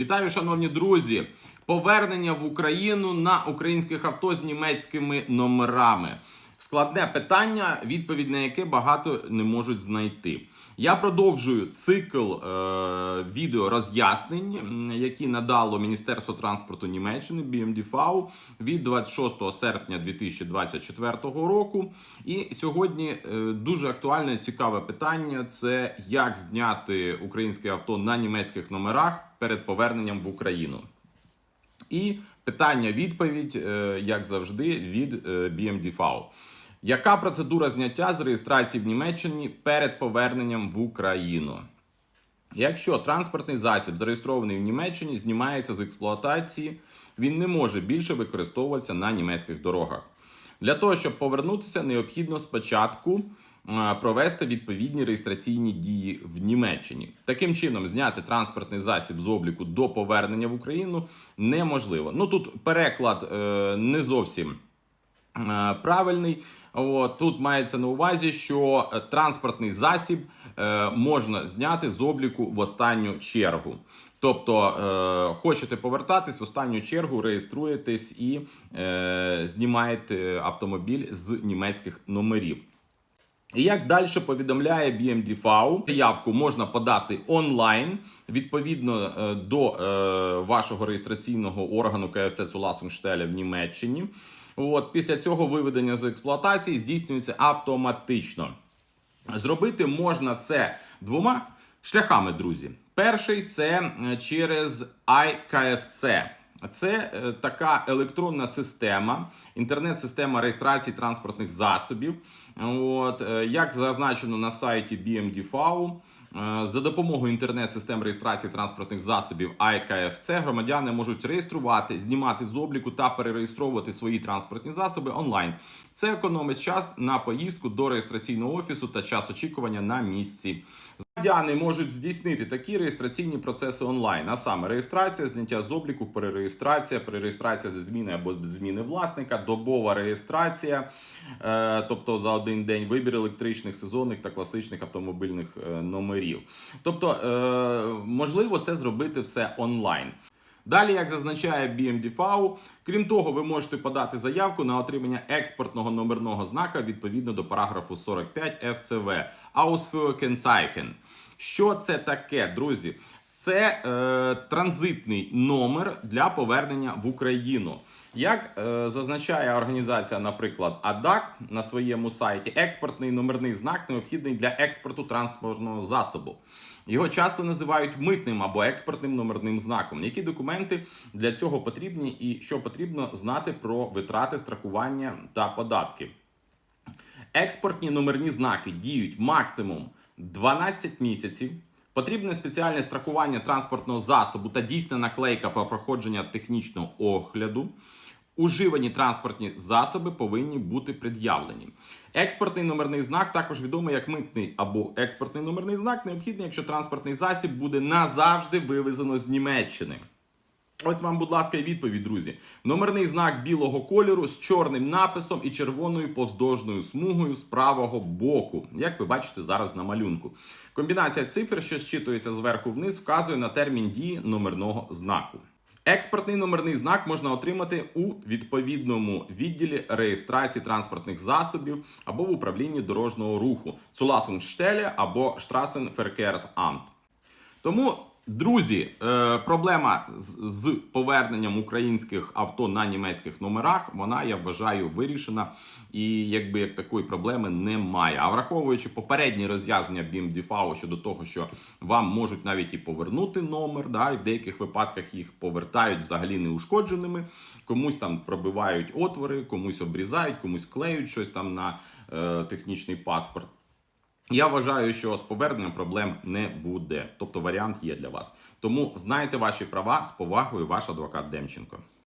Вітаю, шановні друзі! Повернення в Україну на українських авто з німецькими номерами. Складне питання, відповідь на яке багато не можуть знайти. Я продовжую цикл е, відео роз'яснень, які надало Міністерство транспорту Німеччини BMDV від 26 серпня 2024 року. І сьогодні е, дуже актуальне і цікаве питання: це як зняти українське авто на німецьких номерах перед поверненням в Україну. І питання-відповідь, е, як завжди, від е, BMDV. Яка процедура зняття з реєстрації в Німеччині перед поверненням в Україну? Якщо транспортний засіб зареєстрований в Німеччині, знімається з експлуатації, він не може більше використовуватися на німецьких дорогах. Для того, щоб повернутися, необхідно спочатку провести відповідні реєстраційні дії в Німеччині. Таким чином, зняти транспортний засіб з обліку до повернення в Україну неможливо. Ну тут переклад е, не зовсім е, правильний. От, тут мається на увазі, що е, транспортний засіб е, можна зняти з обліку в останню чергу. Тобто, е, хочете повертатись в останню чергу, реєструєтесь і е, знімаєте автомобіль з німецьких номерів. І як далі повідомляє BMDV, заявку можна подати онлайн відповідно е, до е, вашого реєстраційного органу КФЦ Цуласунштеля в Німеччині. От після цього виведення з експлуатації здійснюється автоматично. Зробити можна це двома шляхами, друзі. Перший це е, через iKFC. Це е, така електронна система, інтернет-система реєстрації транспортних засобів. От, е, як зазначено на сайті BMDV, е, за допомогою інтернет-систем реєстрації транспортних засобів iKFC громадяни можуть реєструвати, знімати з обліку та перереєстровувати свої транспортні засоби онлайн. Це економить час на поїздку до реєстраційного офісу та час очікування на місці. Громадяни можуть здійснити такі реєстраційні процеси онлайн, а саме реєстрація, зняття з обліку, перереєстрація, перереєстрація зі зміни або зміни власника, добова реєстрація, е, тобто за один день вибір електричних, сезонних та класичних автомобільних е, номерів. Тобто, е, можливо, це зробити все онлайн. Далі, як зазначає BMDFAU, крім того, ви можете подати заявку на отримання експортного номерного знака відповідно до параграфу 45 ФЦВ Ausführkennzeichen. Що це таке, друзі? Це е, транзитний номер для повернення в Україну. Як е, зазначає організація, наприклад, ADAC на своєму сайті, експортний номерний знак необхідний для експорту транспортного засобу. Його часто називають митним або експортним номерним знаком. Які документи для цього потрібні, і що потрібно знати про витрати страхування та податки? Експортні номерні знаки діють максимум 12 місяців. Потрібне спеціальне страхування транспортного засобу та дійсна наклейка про проходження технічного огляду. Уживані транспортні засоби повинні бути пред'явлені. Експортний номерний знак, також відомий як митний або експортний номерний знак, необхідний, якщо транспортний засіб буде назавжди вивезено з Німеччини. Ось вам, будь ласка, і відповідь, друзі. Номерний знак білого кольору з чорним написом і червоною повздовжною смугою з правого боку, як ви бачите зараз на малюнку. Комбінація цифр, що зчитується зверху вниз, вказує на термін дії номерного знаку. Експортний номерний знак можна отримати у відповідному відділі реєстрації транспортних засобів або в управлінні дорожнього руху Zulassungsstelle або Straßenverkehrsamt. Тому, друзі, е, проблема з- поверненням українських авто на німецьких номерах, вона, я вважаю, вирішена. І якби як такої проблеми немає. А враховуючи попередні роз'яснення BMDV щодо того, що вам можуть навіть і повернути номер, да, і в деяких випадках їх повертають взагалі неушкодженими, комусь там пробивають отвори, комусь обрізають, комусь клеють щось там на е, технічний паспорт. Я вважаю, що з поверненням проблем не буде. Тобто варіант є для вас. Тому знайте ваші права з повагою, ваш адвокат Демченко.